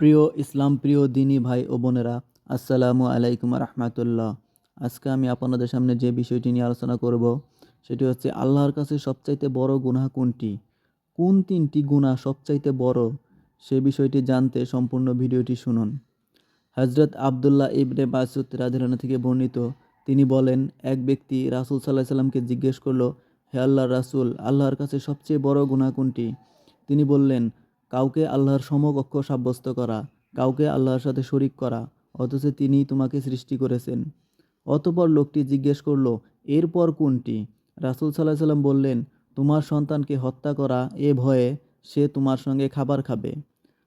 প্রিয় ইসলাম, প্রিয় দিনী ভাই ও বোনেরা, আসসালামু আলাইকুম রহমতুল্লাহ। আজকে আমি আপনাদের সামনে যে বিষয়টি নিয়ে আলোচনা করব, সেটি হচ্ছে আল্লাহর কাছে সবচাইতে বড় গুনাহ কোনটি? কোন তিনটি গুনাহ সবচাইতে বড়? সে বিষয়টি জানতে সম্পূর্ণ ভিডিওটি শুনুন। হজরত আবদুল্লাহ ইবনে মাসুদ রাদিল্লাহ থেকে বর্ণিত, তিনি বলেন, এক ব্যক্তি রাসুল সাল্লাহ সাল্লামকে জিজ্ঞেস করল, হে আল্লাহ রাসুল, আল্লাহর কাছে সবচেয়ে বড় গুনাহ কোনটি? তিনি বললেন কাউকে আল্লাহর সমকক্ষ সাব্যস্ত করা, কাউকে আল্লাহর সাথে শরিক করা, অথচ তিনি তোমাকে সৃষ্টি করেছেন। অতপর লোকটি জিজ্ঞেস করল, এরপর কোনটি? রাসুল সাল্লাহ সাল্লাম বললেন, তোমার সন্তানকে হত্যা করা এ ভয়ে সে তোমার সঙ্গে খাবার খাবে।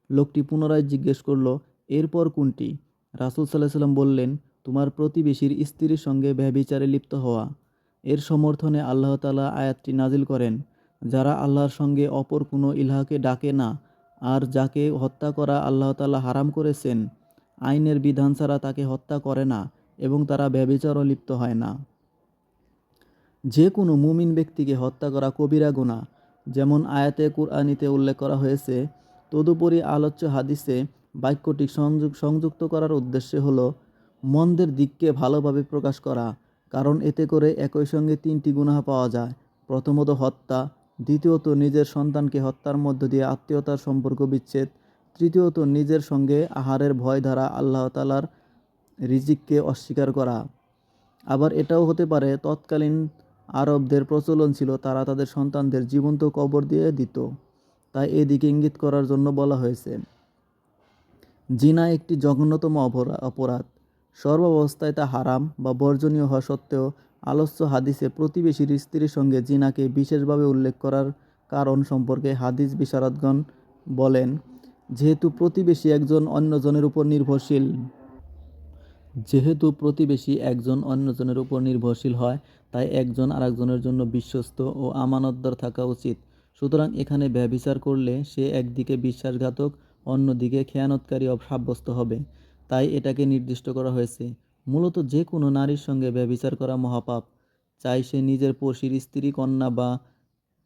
লোকটি পুনরায় জিজ্ঞেস করল, এরপর কোনটি? রাসুল সাল্লাহ সাল্লাম বললেন, তোমার প্রতিবেশীর স্ত্রীর সঙ্গে ব্যভিচারে লিপ্ত হওয়া। এর সমর্থনে আল্লাহ তালা আয়াতটি নাজিল করেন। যারা আল্লাহর সঙ্গে অপর কোনো ইলাহাকে ডাকে না আর যাকে হত্যা করা আল্লাহ তালা হারাম করেছেন, আইনের বিধান ছাড়া তাকে হত্যা করে না এবং তারা ব্যবিচারও লিপ্ত হয় না। যে কোনো মুমিন ব্যক্তিকে হত্যা করা কবিরা গুণা যেমন আয়াতে কুরআনিতে উল্লেখ করা হয়েছে, তদুপরি আলোচ্য হাদিসে বাক্যটি সংযুক, সংযুক্ত করার উদ্দেশ্য হলো মন্দের দিককে ভালোভাবে প্রকাশ করা, কারণ এতে করে একই সঙ্গে তিনটি গুনাহ পাওয়া যায়। প্রথমত হত্যা দ্বিতীয়ত নিজের সন্তানকে হত্যার মধ্য দিয়ে আত্মীয়তার সম্পর্ক বিচ্ছেদ। তৃতীয়ত নিজের সঙ্গে আহারের ভয় দ্বারা আল্লাহ তালার রিজিককে অস্বীকার করা। আবার এটাও হতে পারে, তৎকালীন আরবদের প্রচলন ছিল তারা তাদের সন্তানদের জীবন্ত কবর দিয়ে দিত। তাই এদিকে ইঙ্গিত করার জন্য বলা হয়েছে, জিনা একটি জঘন্যতম অপরাধ। সর্বাবস্থায় তা হারাম বা বর্জনীয় হওয়া সত্ত্বেও আলোচ্য হাদিসে প্রতিবেশীর স্ত্রীর সঙ্গে জিনাকে বিশেষভাবে উল্লেখ করার কারণ সম্পর্কে হাদিস বিশারদগণ বলেন, যেহেতু প্রতিবেশী একজন অন্যজনের উপর নির্ভরশীল যেহেতু প্রতিবেশী একজন অন্যজনের উপর নির্ভরশীল হয়, তাই একজন আরেকজনের জন্য বিশ্বস্ত ও আমানতদার থাকা উচিত। সুতরাং এখানে ব্যবিচার করলে সে একদিকে বিশ্বাসঘাতক, অন্যদিকে খেয়ানতকারী সাব্যস্ত হবে। তাই এটাকে নির্দিষ্ট করা হয়েছে। মূলত যে কোনো নারীর সঙ্গে ব্যবিচার করা মহাপাপ। চাই সে নিজের পড়শির স্ত্রী, কন্যা বা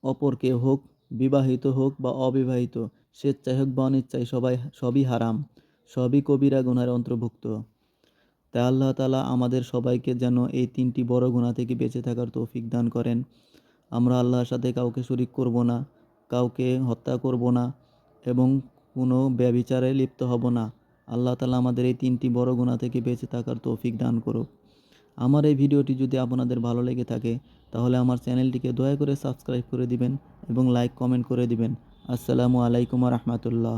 অপরকে হোক, বিবাহিত হোক বা অবিবাহিত স্বেচ্ছায় হোক বা অনিচ্ছায় সবাই, সবই হারাম, সবই কবিরা গুনার অন্তর্ভুক্ত। তাই আল্লাহ তালা আমাদের সবাইকে যেন এই তিনটি বড় গুণা থেকে বেঁচে থাকার তৌফিক দান করেন। আমরা আল্লাহর সাথে কাউকে শরিক করব না, কাউকে হত্যা করব না এবং কোনো ব্যবিচারে লিপ্ত হব না। আল্লাহ তালা আমাদের এই তিনটি বড় গুণা থেকে বেঁচে থাকার তৌফিক দান করুক। আমার এই ভিডিওটি যদি আপনাদের ভালো লেগে থাকে, তাহলে আমার চ্যানেলটিকে দয়া করে সাবস্ক্রাইব করে দিবেন এবং লাইক কমেন্ট করে দিবেন। আসসালামু আলাইকুম রহমতুল্লাহ।